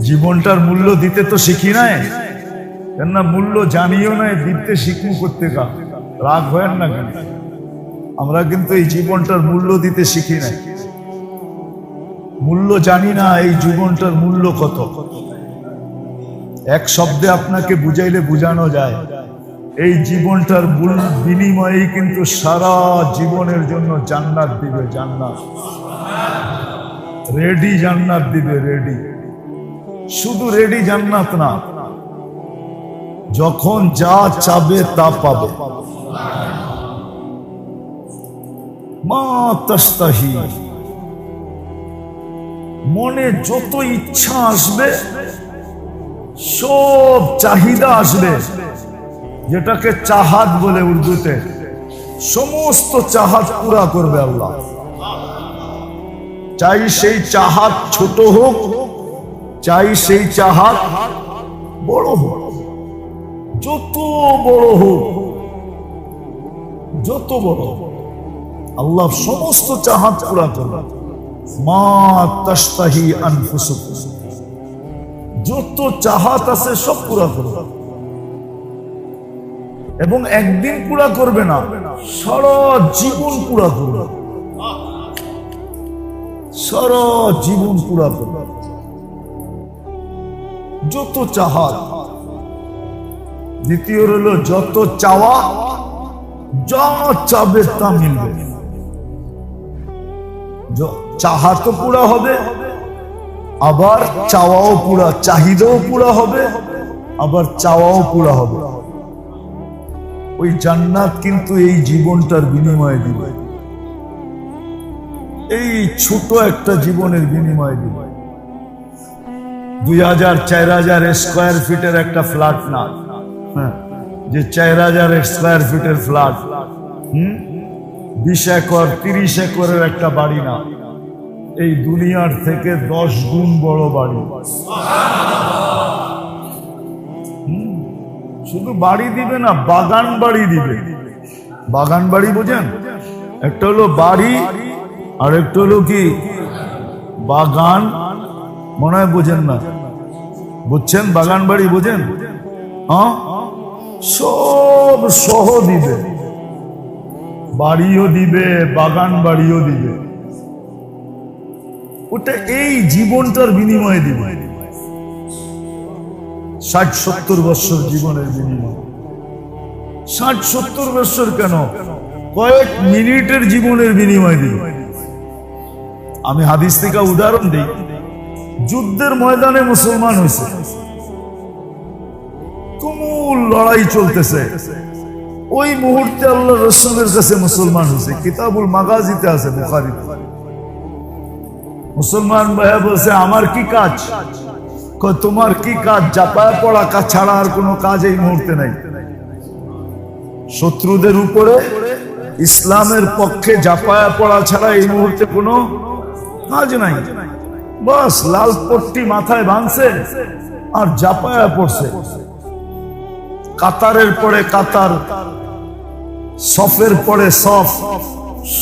জীবনটার মূল্য দিতে তো শিখি নাই। কেননা মূল্য জানিও নাই, দিতে শিখব করতে কা রাগ হয় না কেন? আমরা কিন্তু এই জীবনটার মূল্য দিতে শিখি নাই। মূল্য জানি না, এই জীবনটার মূল্য কত? এক শব্দে আপনাকে বুঝাইলে বুঝানো যায়। এই জীবনটার মূল বিনিময়েই কিন্তু সারা জীবনের জন্য জান্নাত দিবে, জান্নাত। রেডি জান্নাত দিবে, রেডি। শুধু রেডি জান্নাত না, যখন যা চাবে তা পাবে। মনে যত ইচ্ছা আসবে, সব চাহিদা আসবে, যেটাকে চাহাত বলে উর্দুতে। সমস্ত চাহাত পুরা করবে আল্লাহ। চাই সেই চাহাত ছোট হোক চাই সেই চাহাত বড় হোক। যত বড় হোক, যত বড় আল্লাহ সমস্ত চাহাত পুরা করবে মা তাস্তাহি যত চাহাত আছে সব পুরা করবে এবং একদিন পুরা করবে না, সারা জীবন পুরা করবে সারা জীবন পুরা করবে যত চাহাত দ্বিতীয় হলো যত চাওয়া, যা চাবে তা মিলবে। চাহা তো পুরা হবে, আবার চাওয়াও পুরা, চাহিদাও পুরা হবে, আবার চাওয়াও পুরা হবে। ওই জান্নাত কিন্তু এই জীবনটার বিনিময়ে দিবে। এই ছোট একটা জীবনের বিনিময়ে দিবে। দুই হাজার চার হাজার স্কোয়ার ফিটের একটা ফ্ল্যাট না। হ্যাঁ, যে চার হাজার স্কোয়ার ফিটের ফ্ল্যাট হুম? বিশ একর তিরিশ একরের একটা বাড়ি না। এই দুনিয়ার থেকে দশ গুণ বড় বাড়ি। শুধু বাড়ি দিবে না বাগান বাড়ি দিবে। বাগান বাড়ি বোঝেন? একটা হলো বাড়ি আর একটা হলো কি? বাগান মনে হয় বোঝেন না। বুঝছেন? বাগান বাড়ি বোঝেন? হ্যাঁ? সব সহ দিবে। বাড়িও দিবে, বাগান বাড়িও দিবে। ওটা এই জীবনটার বিনিময়ে দিবে। ষাট সত্তর বছর জীবনের বিনিময়। ষাট সত্তর বছর কেন? কয়েক মিনিটের জীবনের বিনিময় দিবে। আমি হাদিস থেকে উদাহরণ দিই। যুদ্ধের ময়দানে মুসলমান হয়েছে তুমুল লড়াই চলতেছে। ওই মুহূর্তে আল্লাহ রসুলের কাছে মুসলমান হয়েছে কিতাবুল মাগাজিতে আছে, বুখারিতে। মুসলমান ভাইয়া বলছে, আমার কি কাজ? তোমার কি কাজ? জাপায় পড়া কাজ ছাড়া আর কোনো কাজ এই মুহূর্তে নাই। শত্রুদের উপরে, ইসলামের পক্ষে জাপায়া পড়া ছাড়া এই মুহূর্তে কোনো কাজ নাই। বাস লাল পট্টি মাথায় বাঁধছে আর জাপায়া পড়ছে। কাতারের পরে কাতার, সফের পরে সফ,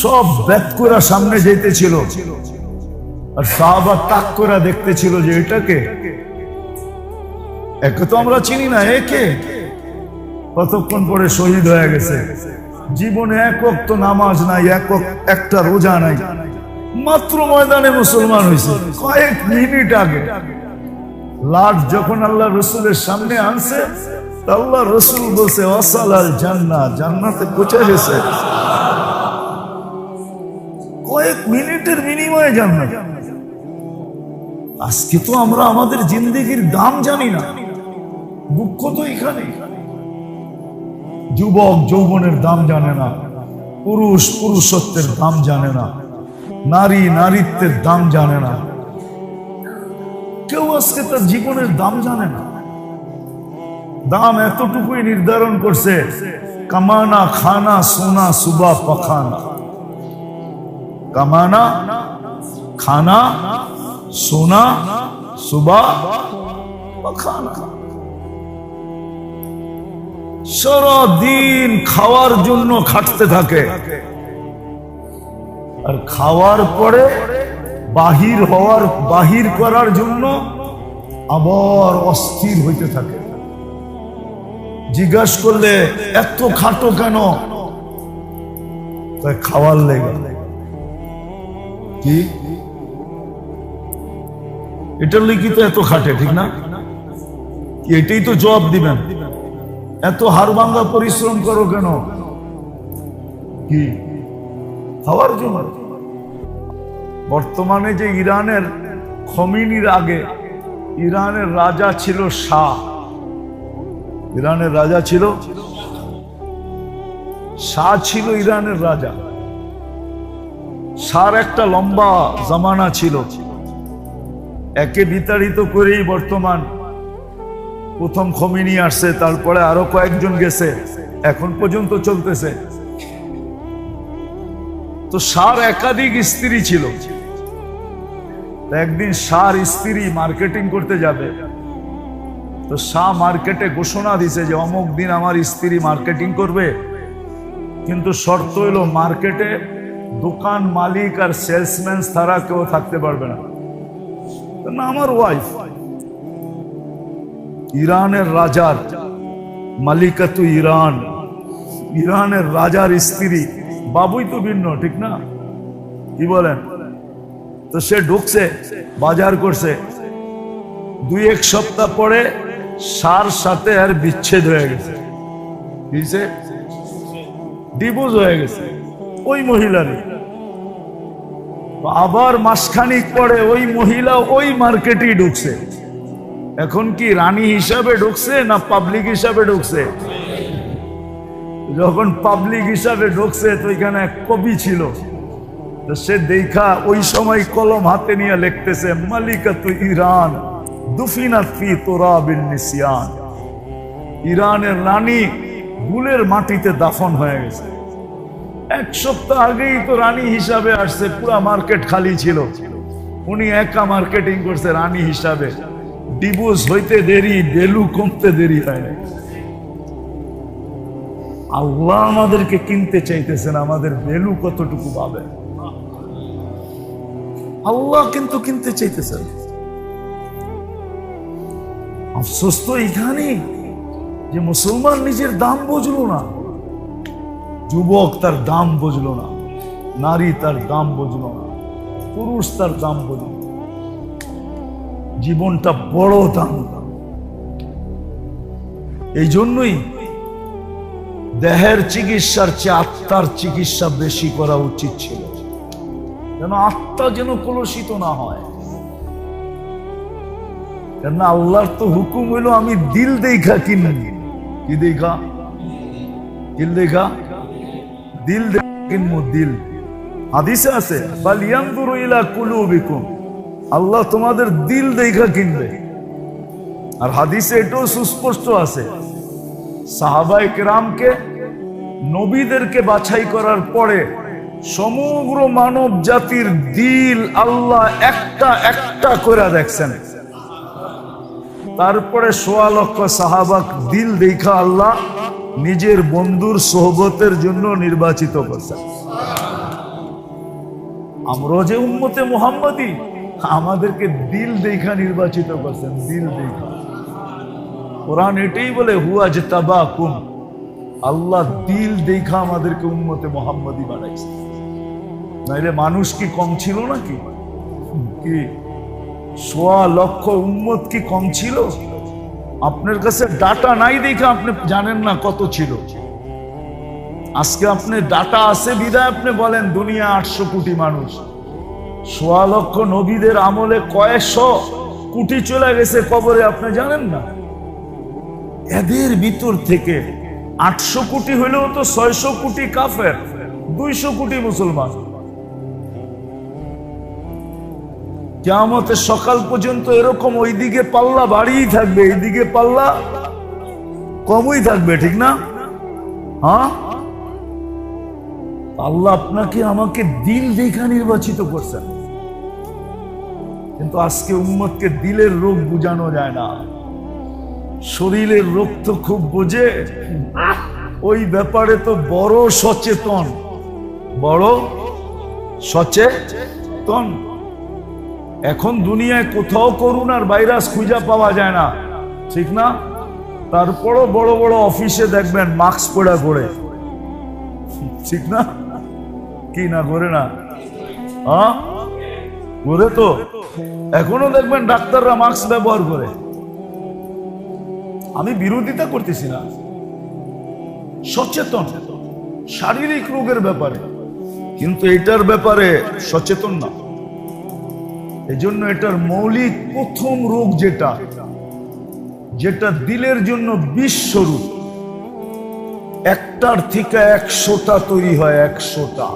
সব ব্যাক করে সামনে যেতেছিল। আর সাহাবা তাক করে দেখতেছিল যে এটাকে একে তো আমরা চিনি না একে কতক্ষণ পরে শহীদ হয়ে গেছে। জীবনে একক তো নামাজ নাই একক একটা রোজা নাই। মাত্র ময়দানে মুসলমান হয়েছে। কয়েক মিনিট আগে। লাট যখন আল্লাহ রসুলের সামনে আনছে আল্লাহ রসুল বলছে অসালাল জান্না জান্নাতে পৌঁছে গেছে। কয়েক মিনিটের বিনিময়ে জান্নাত। আজকে তো আমরা আমাদের জিন্দগির দাম জানি না। দুঃখ তো এখানে। যুবক যৌবনের দাম জানে না। পুরুষ পুরুষত্বের দাম জানে না। নারী নারীত্বের দাম জানে না। কেউ আজকে তার জীবনের দাম জানে না। দাম এতটুকুই নির্ধারণ করছে, কামানা, খানা, সোনা, সুবা, পখানা। কামানা, খানা, সোনা, সুবা, পখানা। সারাদিন খাওয়ার জন্য খাটতে থাকে। আর খাওয়ার পরে বাহির হওয়ার, বাহির করার জন্য আবার অস্থির হইতে থাকে। জিজ্ঞাসা করলে, এত খাটো কেন? তাই খাওয়ার লেগে। কি? এটার লিখি তো এত খাটে, ঠিক না? এটাই তো জবাব দিবেন। এত হার ভাঙ্গা পরিশ্রম করো কেন? কি? খাওয়ার জন্য। বর্তমানে যে ইরানের খমিনির আগে ইরানের রাজা ছিল শাহ। ইরানের রাজা ছিল? শাহ ছিল ইরানের রাজা। শাহর একটা লম্বা জামানা ছিল। একে বিতাড়িত করেই বর্তমান প্রথম খমিনি আসছে, তারপরে আরও কয়েকজন গেছে, এখন পর্যন্ত চলতেছে। তো সার একাধিক স্ত্রী ছিল। একদিন সার স্ত্রী মার্কেটিং করতে যাবে। তো শাহ মার্কেটে ঘোষণা দিছে যে অমুক দিন আমার স্ত্রী মার্কেটিং করবে। কিন্তু শর্ত হইল মার্কেটে দোকান মালিক আর সেলসম্যান ছাড়া কেউ থাকতে পারবে না। না, আমার ওয়াইফ ইরানের রাজার মালিকাতু ইরান। ইরানের রাজার স্ত্রী। বাবুই তো ভিন্ন, ঠিক না? কি বলেন? তো সে ঢুকছে, বাজার করছে। দুই এক সপ্তাহ পরে সার সাথে আর বিচ্ছেদ হয়ে গেছে। দিছে ডিভোর্স হয়ে গেছে। ওই মহিলারই। আবার মাসখানিক পরে ওই মহিলা ওই মার্কেটেই ঢুকছে। এখন কি রানী হিসাবে ঢুকছে না পাবলিক হিসাবে ঢুকছে? যখন পাবলিক হিসাবে ঢুকছে তো এখানে এক কবি ছিল। সে দেখা ওই সময় কলম হাতে নিয়ে লিখতেছে মালিকা তু ইরান দুফিনা ফি তোরা বিন নিসিয়ান। ইরানের রানী গুলের মাটিতে দাফন হয়ে গেছে। এক সপ্তাহ আগেই তো রানী হিসাবে আসছে, পুরা মার্কেট খালি ছিল। উনি একা মার্কেটিং করছে রানী হিসাবে। ডিভোর্স হইতে দেরি বেলু কমতে দেরি হয় না আল্লাহ আমাদেরকে কিনতে চাইতেছেন, আমাদের বেলু কতটুকু পাবে আল্লাহ কিন্তু কিনতে চাইতেছেন আফসোস তো এখানে যে মুসলমান নিজের দাম বুঝলো না। যুবক তার দাম বুঝলো না। নারী তার দাম বুঝলো না। পুরুষ তার দাম বুঝলো জীবনটা বড় দাম। এই জন্যই দেহের চিকিৎসার চেয়ে আত্মার চিকিৎসা বেশি করা উচিত ছিল। যেন আত্মা যেন কলুষিত না হয়। কেন আল্লাহর তো হুকুম হইল আমি দিল দেখা কিনবি। কি দেখা? দিল দেখা? দিল কিনবো, দিল। হাদিসে আছে বালিয়ান্দুরু ইলা কুলুবিকুম আল্লাহ তোমাদের দিল দেখা কিনবে। আর হাদিসে এটাও সুস্পষ্ট আছে সাহাবাই কেরামকে নবীদেরকে বাছাই করার পরে সমগ্র মানব জাতির দিল আল্লাহ একটা একটা করে দেখছেন। তারপরে সোয়া লক্ষ সাহাবাক দিল দেখা আল্লাহ নিজের বন্ধুর সোহবতের জন্য নির্বাচিত করছেন। আমরা যে উম্মতে মোহাম্মদী, আমাদেরকে দিল দেখা নির্বাচিত করছেন, দিল দেখা। কোরআন এটাই বলে, হুয়া যে তাবা কুম আল্লাহ দিল দেখা আমাদেরকে উম্মতে মোহাম্মদী বানাইছে। নাইলে মানুষ কি কম ছিল নাকি? কি সোয়া লক্ষ উম্মত কি কম ছিল? আপনার কাছে ডাটা নাই দেখে আপনি জানেন না কত ছিল। আজকে আপনি ডাটা আছে বিদায়, আপনি বলেন দুনিয়া আটশো কোটি মানুষ। সোয়া লক্ষ নবীদের আমলে কয়েকশো কোটি চলে গেছে কবরে, আপনি জানেন না? এদের ভিতর থেকে আটশো কোটি হলেও তো ছয়শো কোটি কাফের, দুইশো কোটি মুসলমান। কেমতের সকাল পর্যন্ত এরকম ওইদিকে পাল্লা বাড়িই থাকবে, এইদিকে পাল্লা কমই থাকবে, ঠিক না? হ্যাঁ? আল্লাহ আপনাকে আমাকে দিল দেখা নির্বাচিত করছেন। কিন্তু আজকে উম্মতকে দিলের রোগ বুঝানো যায় না। শরীরের রোগ তো খুব বোঝে। ওই ব্যাপারে তো বড় সচেতন। বড় সচেতন। এখন দুনিয়ায় কোথাও করোনার ভাইরাস খুঁজে পাওয়া যায় না। ঠিক না? তারপরও বড় বড় অফিসে দেখবেন মাস্ক পড়া। করে ঠিক না? কি না, করে না? হ্যাঁ? করে তো। এখনও দেখবেন ডাক্তাররা মাস্ক ব্যবহার করে। আমি বিরোধিতা করতেছি না। সচেতন। শারীরিক রোগের ব্যাপারে। কিন্তু এটার ব্যাপারে সচেতন না। এই জন্য এটার মৌলিক প্রথম রোগ যেটা যেটা দিলের জন্য বিষ স্বরূপ একটার থেকে একশোটা তৈরি হয়, একশোটা।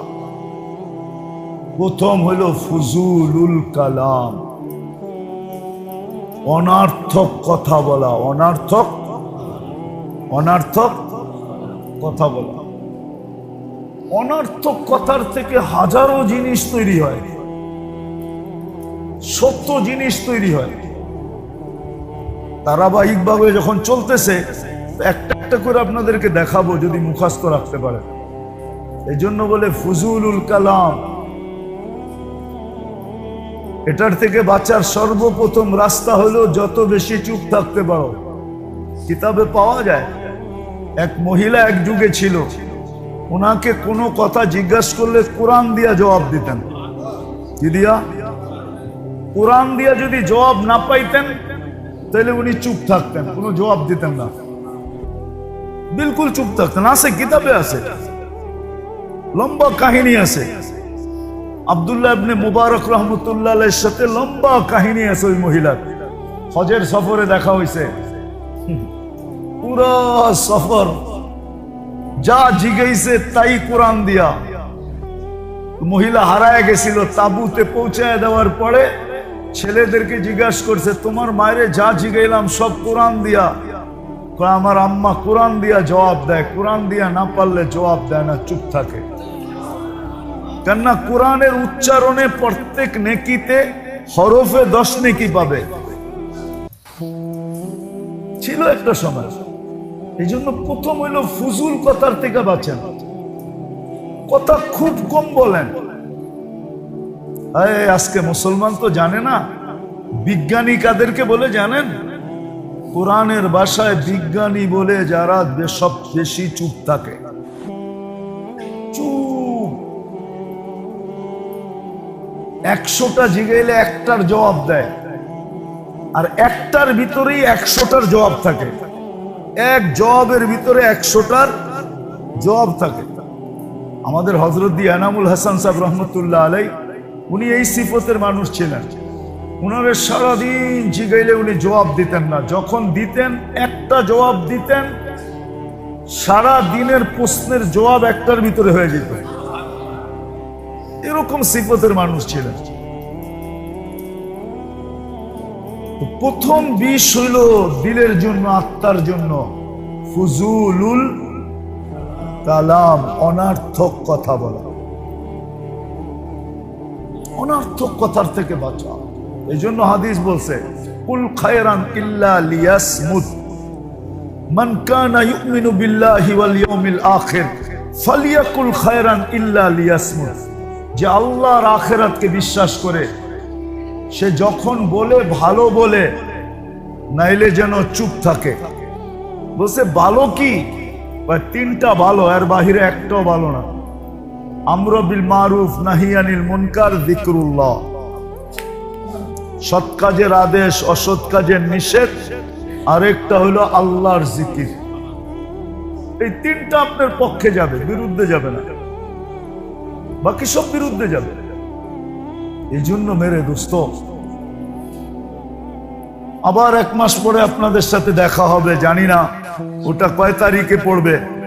প্রথম হলো ফুজুলুল কালাম। অনার্থক কথা বলা, অনার্থক অনার্থক কথা বলা। অনার্থক কথার থেকে হাজারো জিনিস তৈরি হয়। সত্য জিনিস তৈরি হয়। ধারাবাহিকভাবে যখন চলতেছে, একটা একটা করে আপনাদেরকে দেখাবো যদি মুখাস্ত রাখতে পারে এই জন্য বলে ফুজুলুল কালাম। এটার থেকে বাঁচার সর্বপ্রথম রাস্তা হলো যত বেশি চুপ থাকতে পারো। কিতাবে পাওয়া যায়, এক মহিলা এক যুগে ছিল। ওনাকে কোনো কথা জিজ্ঞাসা করলে কোরআন দিয়া জবাব দিতেন। কি দিয়া? কোরআন দিয়া যদি জবাব না পাইতেন তাহলে উনি চুপ থাকতেন, কোনো জবাব দিতেন না। বিলকুল চুপ থাকতেন। আছে, কিতাবে আছে। লম্বা কাহিনী আছে। আবদুল্লাহ ইবনে মুবারক রহমতুল্লাহ সাথে লম্বা কাহিনী আছে ওই মহিলার। হজের সফরে দেখা হয়েছে পুরো সফর যা জিগাইছে তাই কোরআন দিয়া। মহিলা হারায় গেছিল, তাবুতে পৌঁছায় দেওয়ার পরে ছেলেদেরকে জিজ্ঞাসা করছে, তোমার মায়েরে যা জিগাইলাম সব কোরআন দিয়া। আমার আম্মা কোরআন দিয়া জবাব দেয়। কোরআন দিয়া না পারলে জবাব দেয় না, চুপ থাকে। কেননা কোরআনের উচ্চারণে প্রত্যেক নেকিতে হরফে দশ নেকি পাবে। ছিল একটা সময়। এই জন্য প্রথম হইল ফুজুল কথার থেকে বাঁচেন। কথা খুব কম বলেন। আজকে মুসলমান তো জানে না। বিজ্ঞানী কাদেরকে বলে জানেন? কোরআনের ভাষায় বিজ্ঞানী বলে যারা সব বেশি চুপ থাকে। চুপ। একশোটা জিগাইলে একটার জবাব দেয়। আর একটার ভিতরেই একশোটার জবাব থাকে। এক জবাবের ভিতরে একশোটার জবাব থাকে। আমাদের হজরত দি এনামুল হাসান সাহেব রহমতুল্লাহ আলাই উনি এই সিফতের মানুষ ছিলেন। উনারে সারাদিন জিগাইলে উনি জবাব দিতেন না। যখন দিতেন, একটা জবাব দিতেন, সারা দিনের প্রশ্নের জবাব একটার ভিতরে হয়ে যেত। এরকম সিফতের মানুষ ছিলেন। প্রথম বিষ হইল দিলের জন্য, আত্মার জন্য। ফুজুলুল কালাম, অনার্থক কথা বলা। অনার্থক কথার থেকে এই জন্য হাদিস বলছে, কুল খায়রান ইল্লা মান কানা ইউমিনু বিল্লাহি ওয়াল ইয়াউমিল আখির, ফালিয়াকুল খায়রান ইল্লা যে আল্লাহর বিশ্বাস করে, সে যখন বলে, ভালো বলে, নাইলে যেন চুপ থাকে। বলছে, ভালো কি? তিনটা ভালো, এর বাহিরে একটাও ভালো না। আমরা মারুফ নাহিয়ানিল মুনকার সৎ কাজের আদেশ, অসৎ কাজের নিষেধ, আরেকটা হলো আল্লাহর জিকির। এই তিনটা আপনার পক্ষে যাবে, বিরুদ্ধে যাবে না। বাকি সব বিরুদ্ধে যাবে। এই জন্য মেরে দোস্ত, আবার এক মাস পরে আপনাদের সাথে দেখা হবে, জানি না, ওটা কয় তারিখে পড়বে?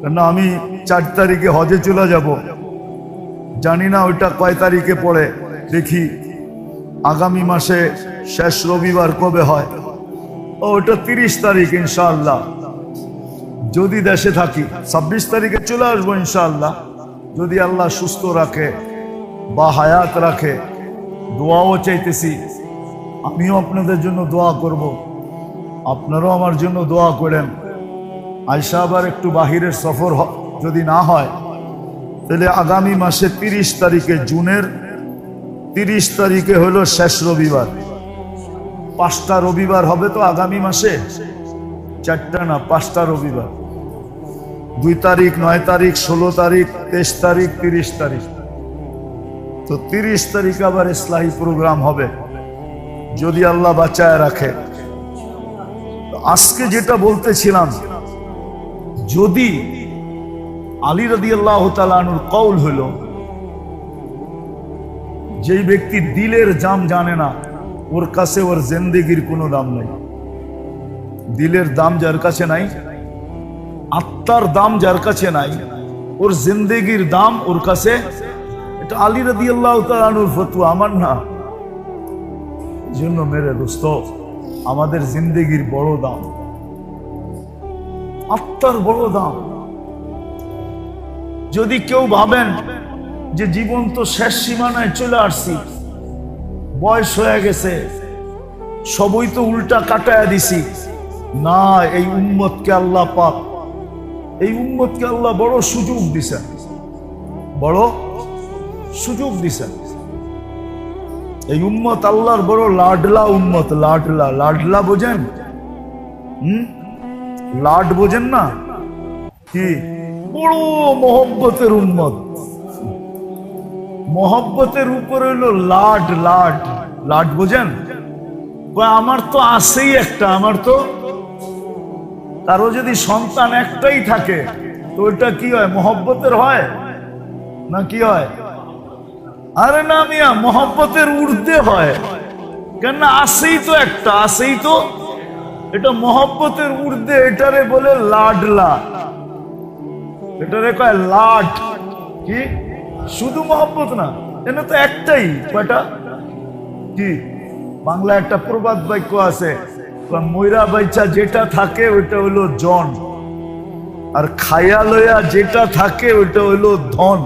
কেন আমি চার তারিখে হজে চলে যাব। জানি না ওইটা কয় তারিখে পড়ে। দেখি আগামী মাসে শেষ রবিবার কবে হয়। ওটা তিরিশ তারিখ, ইনশাআল্লাহ। যদি দেশে থাকি, ছাব্বিশ তারিখে চলে আসব, ইনশাআল্লাহ। যদি আল্লাহ সুস্থ রাখে বা হায়াত রাখে, দোয়াও চাইতেছি। আমিও আপনাদের জন্য দোয়া করব। আপনারাও আমার জন্য দোয়া করেন। আয়সা আবার একটু বাহিরের সফর যদি না হয়, তাহলে আগামী মাসে তিরিশ তারিখে জুনের, তিরিশ তারিখে হলো শেষ রবিবার। পাঁচটা রবিবার হবে তো আগামী মাসে? চারটা না, পাঁচটা রবিবার। দুই তারিখ, নয় তারিখ, ষোলো তারিখ, তেইশ তারিখ, তিরিশ তারিখ। তো তিরিশ তারিখ আবার ইসলাহী প্রোগ্রাম হবে, যদি আল্লাহ বাঁচায় রাখে। আজকে যেটা বলতেছিলাম যদি আলী রদি আল্লাহ তালানুর কৌল হলো, যেই ব্যক্তি দিলের জাম জানে না, ওর কাছে ওর জিন্দিগির কোনো দাম নেই। দিলের দাম যার কাছে নাই, আত্মার দাম যার কাছে নাই, ওর জিন্দেগির দাম ওর কাছে, এটা আলী রদি আল্লাহ তালানুর ফতুয়া, আমার না। জন্য মেরে দোস্ত, আমাদের জিন্দেগির বড় দাম। আত্মার বড় দাম। যদি কেউ ভাবেন যে জীবন তো শেষ সীমানায় চলে আসছি, বয়স হয়ে গেছে, সবই তো উল্টা কাটায়া দিছি। না, এই উম্মতকে আল্লাহ পাক, এই উম্মতকে আল্লাহ বড় সুযোগ দিছেন। বড় সুযোগ দিছেন। এই উম্মত আল্লাহর বড় লাডলা উম্মত, লাডলা লাডলা বোঝেন? হুম? লাড বোঝেন না? কি? বড় মোহব্বতের উম্মত মোহব্বতের উপর হইল লাড লাড লাড বোঝেন? আমার তো আছেই একটা, আমার তো কারও যদি সন্তান একটাই থাকে, তো ওটা কি হয়, মহব্বতের হয়? না কি হয়? আরে না মিয়া, মহব্বতের ঊর্ধ্বে হয়। কেন আসেই তো একটা আসেই তো এটা মহব্বতের ঊর্ধ্বে, এটারে বলে লাডলা। এটারে কয় লাড কি? শুধু মহব্বত না এটা তো একটাই, কয়টা? কি? বাংলা একটা প্রবাদ বাক্য আছে ময়রা বাইচা যেটা থাকে, ওইটা হলো জন। আর খায়া লয়া যেটা থাকে, ওইটা হলো ধন।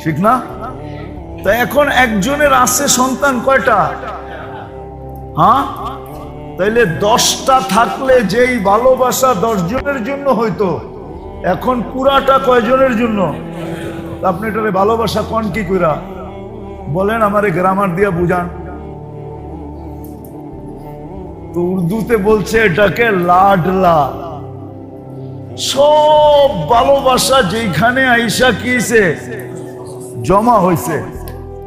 ঠিক না? তা এখন একজনের আছে সন্তান কয়টা? হ্যাঁ? তাইলে দশটা থাকলে যেই ভালোবাসা দশ জনের জন্য হইতো, এখন পুরাটা কয়জনের জন্য? আপনি এটারে ভালোবাসা কন কি কইরা? বলেন আমারে গ্রামার দিয়া বুঝান। তো উর্দুতে বলছে এটাকে লাডলা। সব ভালোবাসা যেখানে আইসা কিছে জমা হয়েছে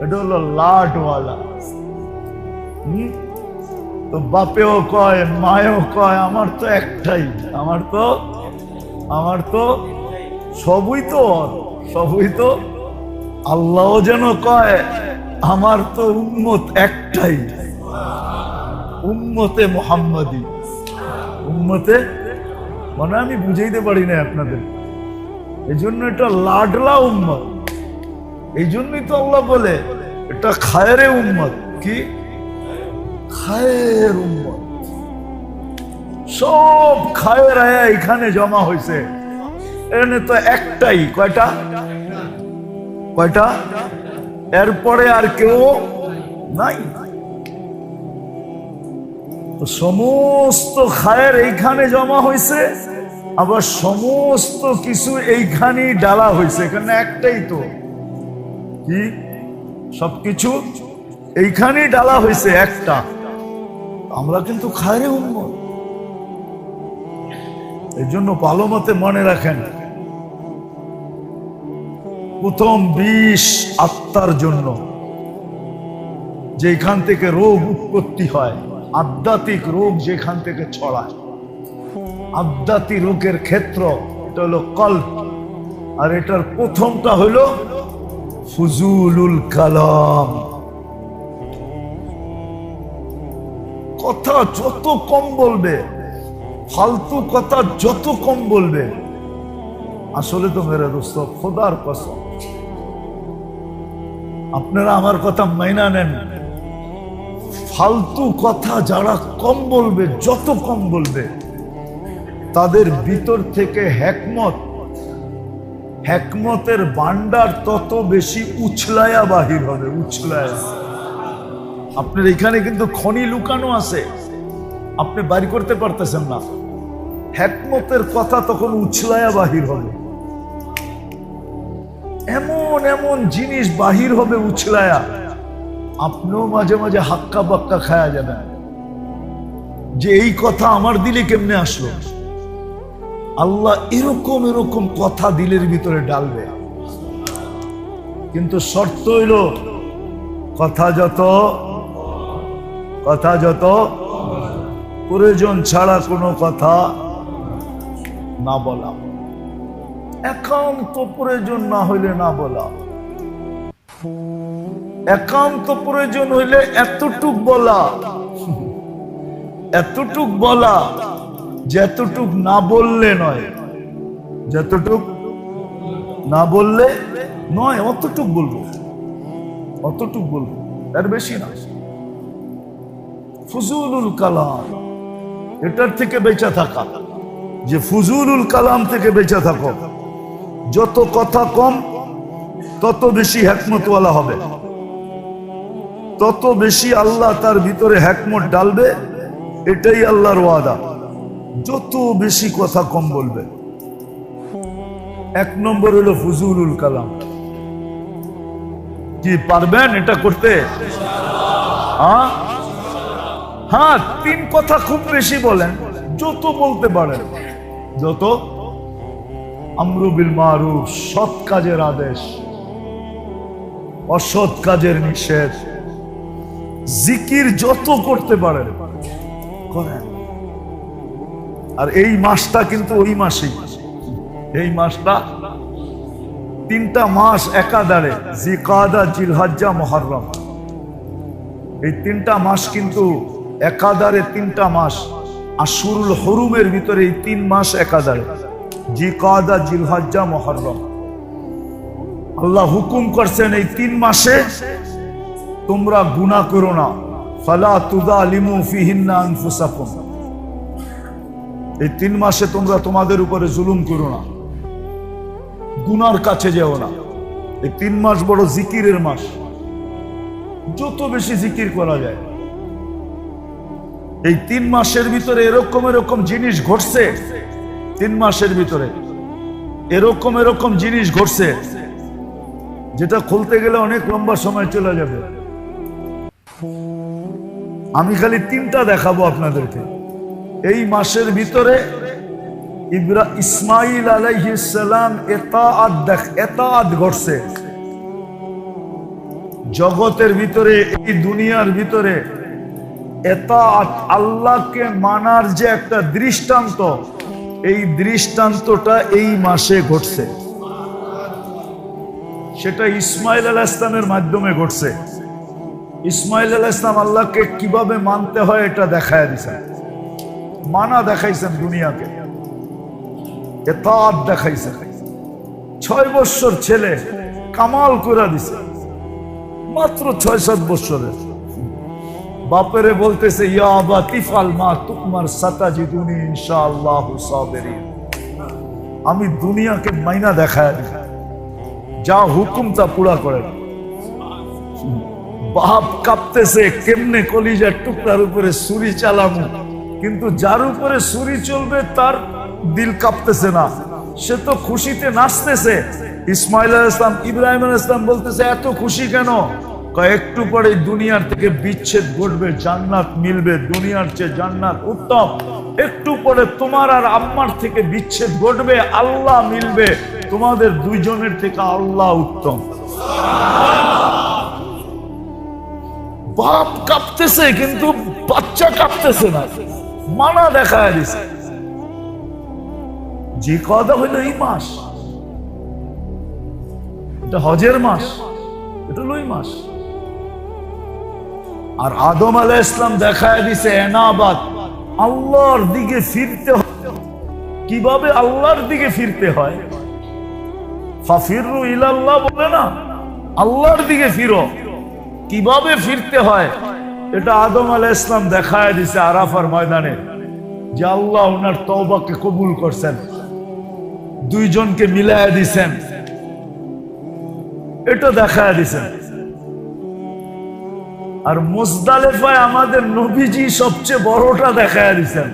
এটা হলো লাডওয়ালা। হুম? তো বাপেও কয় মায়েও কয় আমার তো একটাই আমার তো আমার তো সবই তো ওর, সবই তো আল্লাহ যেন কয় আমার তো উম্মত একটাই উম্মতে মোহাম্মদি উম্মতে মানে আমি বুঝাইতে পারি না আপনাদের এই জন্য এটা লাডলা উম্মত এই জন্যই তো আল্লাহ বলে এটা খায়রে উম্মত কি? সব খায়ের আয়া এখানে জমা হয়েছে এখানে তো একটাই, কয়টা? কয়টা? এরপরে আর কেউ নাই। সমস্ত খায়ের এইখানে জমা হয়েছে আবার সমস্ত কিছু এইখানেই ডালা হয়েছে এখানে একটাই তো। কি? সবকিছু এইখানেই ডালা হয়েছে একটা। আমরা কিন্তু খায়রে উন্মত এই জন্য ভালো মতে মনে রাখেন, প্রথম বিষ আত্মার জন্য যেখান থেকে রোগ উৎপত্তি হয়, আধ্যাত্মিক রোগ যেখান থেকে ছড়ায়। আধ্যাত্মিক রোগের ক্ষেত্র, এটা হলো কল্প, আর এটার প্রথমটা হলো ফুজুলুল কালাম। কথা যত কম বলবে, ফালতু কথা যত কম বলবে, আসলে তো মেরে দোস্ত, খোদার কসম। আপনারা আমার কথা মাইনা নেন। ফালতু কথা যারা কম বলবে, যত কম বলবে, তাদের ভিতর থেকে হ্যাকমত হ্যাকমতের ভান্ডার তত বেশি উছলায়া বাহির হবে, উছলায়া। আপনার এখানে কিন্তু খনি লুকানো আছে। আপনি বাড়ি করতে পারতেছেন না। হ্যাকমতের কথা তখন উছলায়া বাহির হবে। এমন এমন জিনিস বাহির হবে উছলায়া। আপনিও মাঝে মাঝে হাক্কা বাক্কা খায়া যাবেন। যে এই কথা আমার দিলে কেমনে আসলো? আল্লাহ এরকম এরকম কথা দিলের ভিতরে ডালবে। কিন্তু শর্ত হইল, কথা যত কথা যত প্রয়োজন ছাড়া কোনো কথা না বলা। একান্ত প্রয়োজন না হইলে না বলা। একান্ত প্রয়োজন হইলে এতটুক বলা। এতটুক বলা যতটুক না বললে নয়। যতটুক না বললে নয়, অতটুক বলব। অতটুক বলব। এর বেশি না। ফুজুলুল কালাম। এটার থেকে বেঁচে থাকা। যে ফুজুলুল কালাম থেকে বেঁচে থাকো। যত কথা কম, তত বেশি হ্যাকমতওয়ালা হবে। তত বেশি আল্লাহ তার ভিতরে হ্যাকমত ডালবে, এটাই আল্লাহর ওয়াদা। যত বেশি কথা কম বলবে। এক নম্বর হলো ফুজুলুল কালাম। কি পারবেন এটা করতে? হ্যাঁ হ্যাঁ তিন কথা খুব বেশি বলেন, যত বলতে পারেন। যত আমরুবিল মারুফ, সৎ কাজের আদেশ, অসৎ কাজের নিষেধ, জিকির যত করতে পারেন, করেন। আর এই মাসটা কিন্তু ওই মাসেই। এই মাসটা তিনটা মাস একাধারে, জিকাদা, জিলহাজ্জা, মহরম। এই তিনটা মাস কিন্তু একাধারে তিনটা মাস, আশুরুল হরুমের ভিতরে এই তিন মাস একাধারে জিকাদা, জিলহাজ্জা, মহরম। আল্লাহ হুকুম করছেন এই তিন মাসে তোমরা গুনাহ করো না। ফালা তুদা লিমু এই তিন মাসে তোমরা তোমাদের উপরে জুলুম করো না। গুনার কাছে যেও না। এই তিন মাস বড় জিকিরের মাস। যত বেশি জিকির করা যায়। এই তিন মাসের ভিতরে এরকম এরকম জিনিস ঘটছে। তিন মাসের ভিতরে এরকম এরকম জিনিস ঘটছে, যেটা খুলতে গেলে অনেক লম্বা সময় চলে যাবে। আমি খালি তিনটা দেখাবো আপনাদেরকে। এই মাসের ভিতরে ইব্রা ইসমাইল আলাইহিসালাম এতাআত দেখ, এতাআত ঘটছে। জগতের ভিতরে, এই দুনিয়ার ভিতরে এতাআত আল্লাহকে মানার যে একটা দৃষ্টান্ত, এই দৃষ্টান্তটা এই মাসে ঘটছে। সেটা ইসমাইল আলাহ ইসলামের মাধ্যমে ঘটছে। ইসমাইল আলাহ ইসলাম আল্লাহকে কীভাবে মানতে হয় এটা দেখায় মানা দেখাইছেন দুনিয়াকে। এতাত দেখাইছেন। ছয় বছর ছেলে কামাল করে দিছে। মাত্র ছয় সাত বছরের বাপেরে বলতেছে, ইয়া আবা তিফাল মা তুকমার সাতাজিদুনি ইনশাআল্লাহ সাবেরিন। আমি দুনিয়াকে মাইনা দেখায় যা হুকুম তা পুরা করে বাপ কাঁপতেছে, কেমনে কলিজার টুকরার উপরে ছুরি চালামু কিন্তু যার উপরে ছুরি চলবে, তার দিল কাঁপতেছে না। সে তো খুশিতে নাচতেছে। ইসমাইল ইসলাম ইব্রাহিম ইসলাম বলতেছে, এত খুশি কেন? একটু পরে দুনিয়ার থেকে বিচ্ছেদ ঘটবে, জান্নাত মিলবে, দুনিয়ার চেয়ে জান্নাত উত্তম। একটু পরে তোমার আর আম্মার থেকে বিচ্ছেদ ঘটবে, আল্লাহ মিলবে, তোমাদের দুইজনের থেকে আল্লাহ উত্তম। বাপ কাঁপতেছে, কিন্তু বাচ্চা কাঁপতেছে না। মানা দেখা দিছে। যে কথা হইল এই মাস, এটা হজের মাস, এটা হলো এই মাস। আর আদম আলাহ ইসলাম দেখায় দিছে এনাবাদ আল্লাহর দিকে ফিরতে কীভাবে আল্লাহর দিকে ফিরতে হয়? ফাফিরু ইলাল্লাহ বলে না, আল্লাহর দিকে কীভাবে ফিরতে হয়? এটা আদম আলাহ ইসলাম দেখায় দিছে আরাফার ময়দানে, যে আল্লাহ ওনার তওবাকে কবুল করছেন, দুইজনকে মিলায় দিছেন। এটা দেখায় দিছেন। আর মুজদালেফায় আমাদের নবীজি সবচেয়ে বড়টা দেখায় দিছেন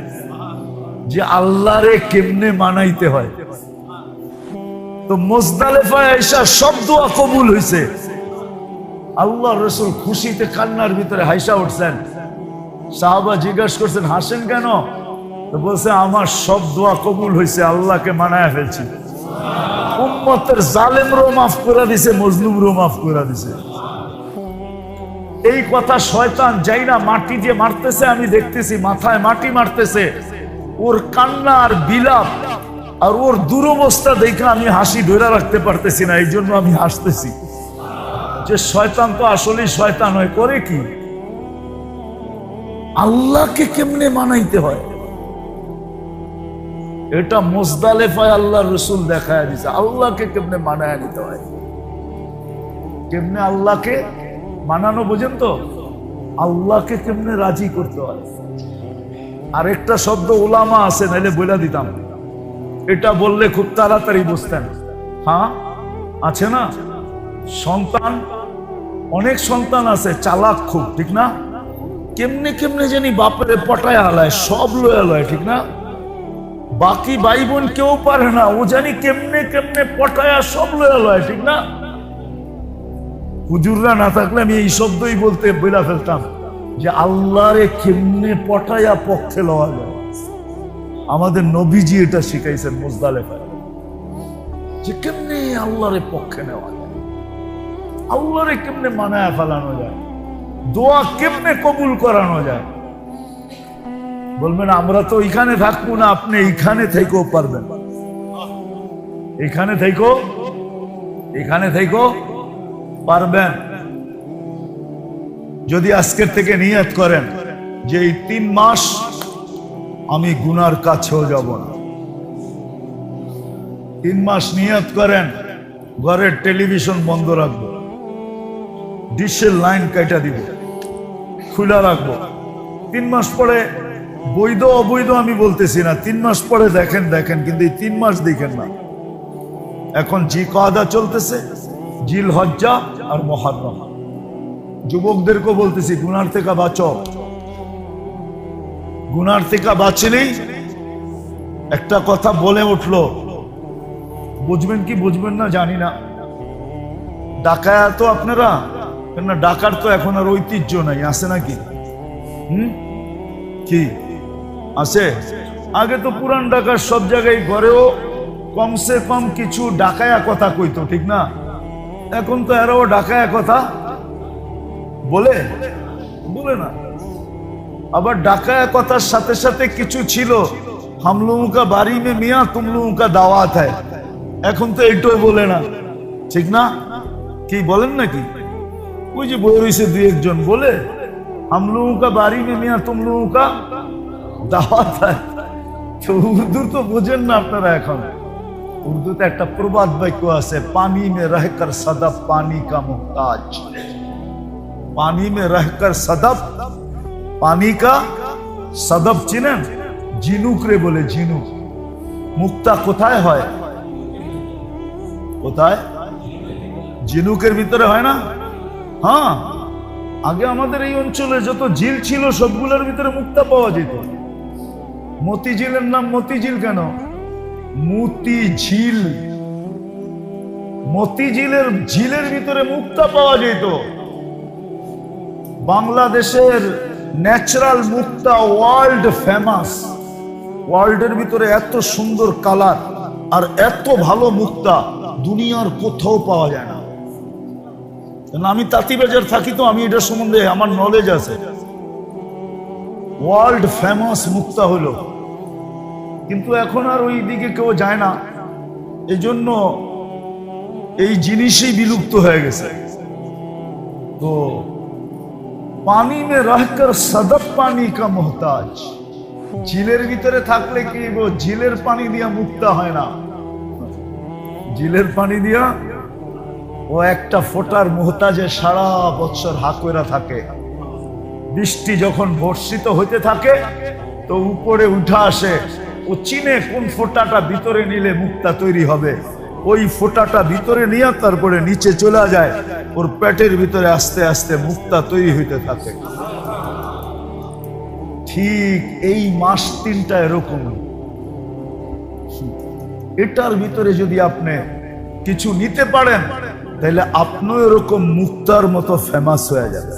যে আল্লাহরে কেমনে মানাইতে হয়। তো মোজদালেফায় এসা সব দোয়া কবুল হয়েছে আল্লাহ রসুল খুশিতে কান্নার ভিতরে হাইসা উঠছেন। সাহাবা জিজ্ঞাসা করছেন, হাসেন কেন? তো বলছে, আমার সব দোয়া কবুল হয়েছে আল্লাহকে মানায় ফেলছি। উম্মতের জালেমরও মাফ করে দিছে, মজলুমরও মাফ করে দিছে। এই কথা শয়তান যাই না মাটি দিয়ে মারতেছে, আমি দেখতেছি মাথায় মাটি মারতেছে। ওর কান্না আর বিলাপ আর ওর দুরবস্থা দেখে আমি হাসি ধরে রাখতে পারতেছি না এই জন্য আমি হাসতেছি। যে শয়তান তো আসলেই শয়তান হয়, করে কি? আল্লাহকে কেমনে মানাইতে হয়? এটা মোজদালেফায় আল্লাহ রসুল দেখায় দিছে, আল্লাহকে কেমনে মানায় নিতে হয়? কেমনে আল্লাহকে মানানো বোঝেন তো? আল্লাহকে কেমনে রাজি করতে হয়? আরেকটা শব্দ ওলামা আছে, নাইলে বলে দিতাম। এটা বললে খুব তাড়াতাড়ি বুঝতেন। হ্যাঁ? আছে না? সন্তান, অনেক সন্তান আছে, চালাক খুব, ঠিক না? কেমনে কেমনে জানি বাপরে পটায় আলায় সব লয়ে লয়, ঠিক না? বাকি ভাই বোন কেউ পারে না, ও জানি কেমনে কেমনে পটায়া সব লয়ে লয়, ঠিক না? হুজুররা না থাকলে আমি এই শব্দই বলতে বইলা ফেলতাম যে আল্লাহরে কেমনে পটায়া পক্ষে লওয়া যায়। আমাদের নবীজি এটা শিখাইছেন মুজদালেফায় যে কেমনে আল্লাহরে পক্ষে নেওয়া যায়। আল্লাহরে কেমনে মানায় ফেলানো যায়। দোয়া কেমনে কবুল করানো যায়। বলবেন, আমরা তো এখানে থাকব না, আপনি এইখানে থেকেও পারবেন। এখানে থেকেও এখানে থেকেও পারবেন? যদি আজকের থেকে নিয়ত করেন যে এই তিন মাস আমি গুনার কাছেও যাব না। তিন মাস নিয়ত করেন, ঘরের টেলিভিশন বন্ধ রাখব, ডিশের লাইন কাটা দিব, খোলা রাখব। তিন মাস পরে বৈধ অবৈধ আমি বলতেছি না, তিন মাস পরে দেখেন দেখেন, কিন্তু এই তিন মাস দেখেন না। এখন জি কাদা চলতেছে জিল হজ্জা আর মহারম। যুবকদেরকে বলতেছি, গুনার থেকে বাঁচো। গুনার থেকে বাঁচলেই একটা কথা বলে উঠল। বুঝবেন কি বুঝবেন না জানি না। ডাকায়া তো আপনারা, কেননা ডাকার তো এখন আর ঐতিহ্য নাই, আছে নাকি? হুম? কি? আছে? আগে তো পুরান ডাকার সব জায়গায় ঘরেও কমসে কম কিছু ডাকায়া কথা কইতো, ঠিক না? এখন তো এরাও ঢাকায় কথা। বলে? বলে না। আবার ডাকায় কথার সাথে সাথে কিছু ছিল। হামলুকা বাড়ি মে মিয়া তুমলুমুকা দাওয়াত এখন তো এটাও বলে না। ঠিক না? কি বলেন নাকি? ওই যে বই রয়েছে দু একজন। বলে? হামলুমুকা বাড়ি মে মিয়া তুমলুমুকা দাওয়াত হয় উর্দু তো বোঝেন না আপনারা এখন। উর্দুতে একটা প্রবাদ বাক্য আছে, পানি মে রহকর সদব, পানি কা মুহতাজ। পানি মে রহকর সদব, পানি কা সদব চিনেন? ঝিনুক রে বলে ঝিনুক মুক্তা কোথায় হয়? কোথায়? জিনুকের ভিতরে হয় না? হ্যাঁ। আগে আমাদের এই অঞ্চলে যত ঝিল ছিল, সবগুলোর ভিতরে মুক্তা পাওয়া যেত। মতি ঝিলের নাম মতিঝিল কেন? মতি ঝিল। মতি ঝিলের ভিতরে মুক্তা পাওয়া যেত। বাংলাদেশের ন্যাচারাল মুক্তা ওয়ার্ল্ড ফেমাস ওয়ার্ল্ডের ভিতরে এত সুন্দর কালার আর এত ভালো মুক্তা দুনিয়ার কোথাও পাওয়া যায় না। আমি তাঁতিবাজার থাকি তো, আমি এটা সম্বন্ধে আমার নলেজ আছে। ওয়ার্ল্ড ফেমাস মুক্তা হলো কিন্তু এখন আর ওই দিকে কেউ যায় না। এই জন্য এই জিনিসই বিলুপ্ত হয়ে গেছে। তো পানি মে রহকর সদব পানি কা মোহতাজ। ঝিলের ভিতরে থাকলে কি ঝিলের পানি দিয়া মুক্তা হয় না? ঝিলের পানি দিয়া ও একটা ফোটার মোহতাজে সারা বছর হাকুরা থাকে। বৃষ্টি যখন বর্ষিত হইতে থাকে, তো উপরে উঠা আসে। ও চিনে কোন ফোটাটা ভিতরে নিলে মুক্তা তৈরি হবে। ওই ফোটাটা ভিতরে নিয়ে তারপরে নিচে চলে যায়। ওর পেটের ভিতরে আস্তে আস্তে মুক্তা তৈরি হইতে থাকে। ঠিক এই মাস তিনটা এরকম। এটার ভিতরে যদি আপনি কিছু নিতে পারেন, তাহলে আপনিও এরকম মুক্তার মতো ফেমাস হয়ে যাবে